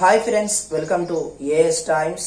Hi friends welcome to AS times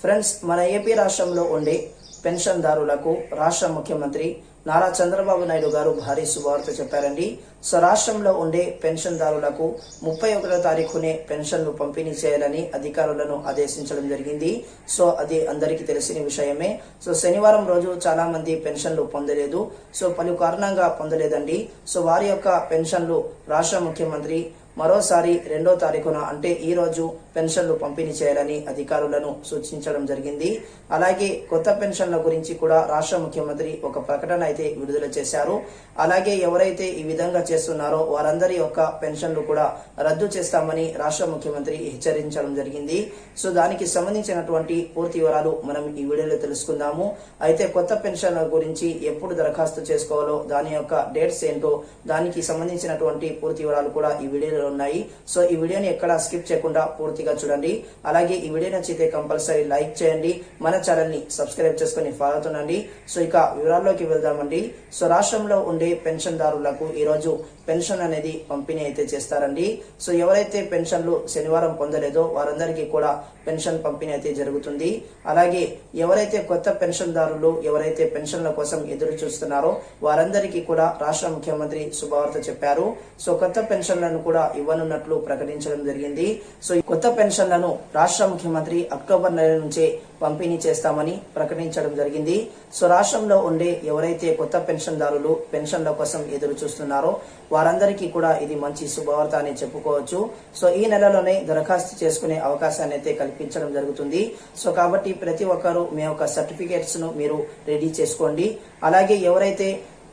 friends మన AP రాష్ట్రంలో ఉండే పెన్షన్దారులకు రాష్ట్ర ముఖ్యమంత్రి నారా చంద్రబాబు నాయుడు గారు భారీ శుభవార్త చెప్పారండి. సో రాష్ట్రంలో ఉండే పెన్షన్దారులకు ముప్పై ఒకటో తారీఖునే పెన్షన్లు పంపిణీ చేయాలని అధికారులను ఆదేశించడం జరిగింది. సో అది అందరికీ తెలిసిన విషయమే. సో శనివారం రోజు చాలా మంది పెన్షన్లు పొందలేదు. సో పలు కారణంగా పొందలేదండి. సో వారి యొక్క పెన్షన్లు రాష్ట్ర ముఖ్యమంత్రి మరోసారి రెండో తారీఖున అంటే ఈ రోజు పెన్షన్లు పంపిణీ చేయాలని అధికారులను సూచించడం జరిగింది. అలాగే కొత్త పెన్షన్ల గురించి కూడా రాష్ట్ర ముఖ్యమంత్రి ఒక ప్రకటన అయితే విడుదల చేశారు. అలాగే ఎవరైతే ఈ విధంగా చేస్తున్నారో వారందరి యొక్క పెన్షన్లు కూడా రద్దు చేస్తామని రాష్ట్ర ముఖ్యమంత్రి హెచ్చరించడం జరిగింది. సో దానికి సంబంధించినటువంటి పూర్తి వివరాలు మనం ఈ వీడియోలో తెలుసుకుందాము. అయితే కొత్త పెన్షన్ల గురించి ఎప్పుడు దరఖాస్తు చేసుకోవాలో దాని యొక్క డేట్స్ ఏంటో దానికి సంబంధించినటువంటి పూర్తి వివరాలు కూడా ఈ వీడియోలో ఉన్నాయి. సో ఈ వీడియోని ఎక్కడ స్కిప్ చేయకుండా పూర్తిగా చూడండి. అలాగే ఈ వీడియో నచ్చితే కంపల్సరీ లైక్ చేయండి. మన ఛానల్ని సబ్స్క్రైబ్ చేసుకుని ఫాలో అవుతుండండి సో ఇక వివరాల్లోకి వెళ్దామండి. సో రాష్ట్రంలో ఉండే పెన్షన్దారులకు ఈ రోజు పెన్షన్ అనేది పంపిణీ అయితే చేస్తారండి. సో ఎవరైతే పెన్షన్లు శనివారం పొందలేదో వారందరికీ కూడా పెన్షన్ పంపిణీ అయితే జరుగుతుంది. అలాగే ఎవరైతే కొత్త పెన్షన్దారులు ఎవరైతే పెన్షన్ల కోసం ఎదురు చూస్తున్నారో వారందరికీ కూడా రాష్ట్ర ముఖ్యమంత్రి శుభవార్త చెప్పారు. సో కొత్త పెన్షన్లను కూడా ఇవ్వనున్నట్లు ప్రకటించడం జరిగింది. సో ఈ కొత్త పెన్షన్లను రాష్ట్ర ముఖ్యమంత్రి అక్టోబర్ నెల నుంచే పంపిణీ చేస్తామని ప్రకటించడం జరిగింది. సో రాష్ట్రంలో ఉండే ఎవరైతే కొత్త పెన్షన్దారులు పెన్షన్ల కోసం ఎదురు చూస్తున్నారో వారందరికీ కూడా ఇది మంచి శుభవార్త అని చెప్పుకోవచ్చు. సో ఈ నెలలోనే దరఖాస్తు చేసుకునే అవకాశాన్ని అయితే కల్పించడం జరుగుతుంది. సో కాబట్టి ప్రతి ఒక్కరూ మీ యొక్క సర్టిఫికేట్స్ను మీరు రెడీ చేసుకోండి. అలాగే ఎవరైతే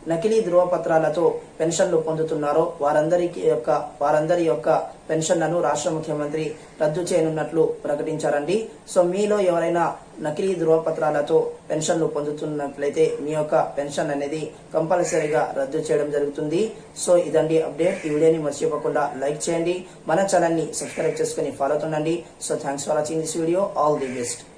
నకిలీ ధృవపత్రాలతో పెన్షన్లు పొందుతున్నారో వారందరికి యొక్క వారందరి యొక్క పెన్షన్లను రాష్ట్ర ముఖ్యమంత్రి రద్దు చేయనున్నట్లు ప్రకటించారండి. సో మీలో ఎవరైనా నకిలీ ధృవపత్రాలతో పెన్షన్లు పొందుతున్నట్లయితే మీ యొక్క పెన్షన్ అనేది కంపల్సరీగా రద్దు చేయడం జరుగుతుంది. సో ఇదండి అప్డేట్. ఈ వీడియోని మర్చిపోకుండా లైక్ చేయండి. మన ఛానల్ని సబ్స్క్రైబ్ చేసుకుని follow అవుతుండండి. So thanks for watching this video. All the best.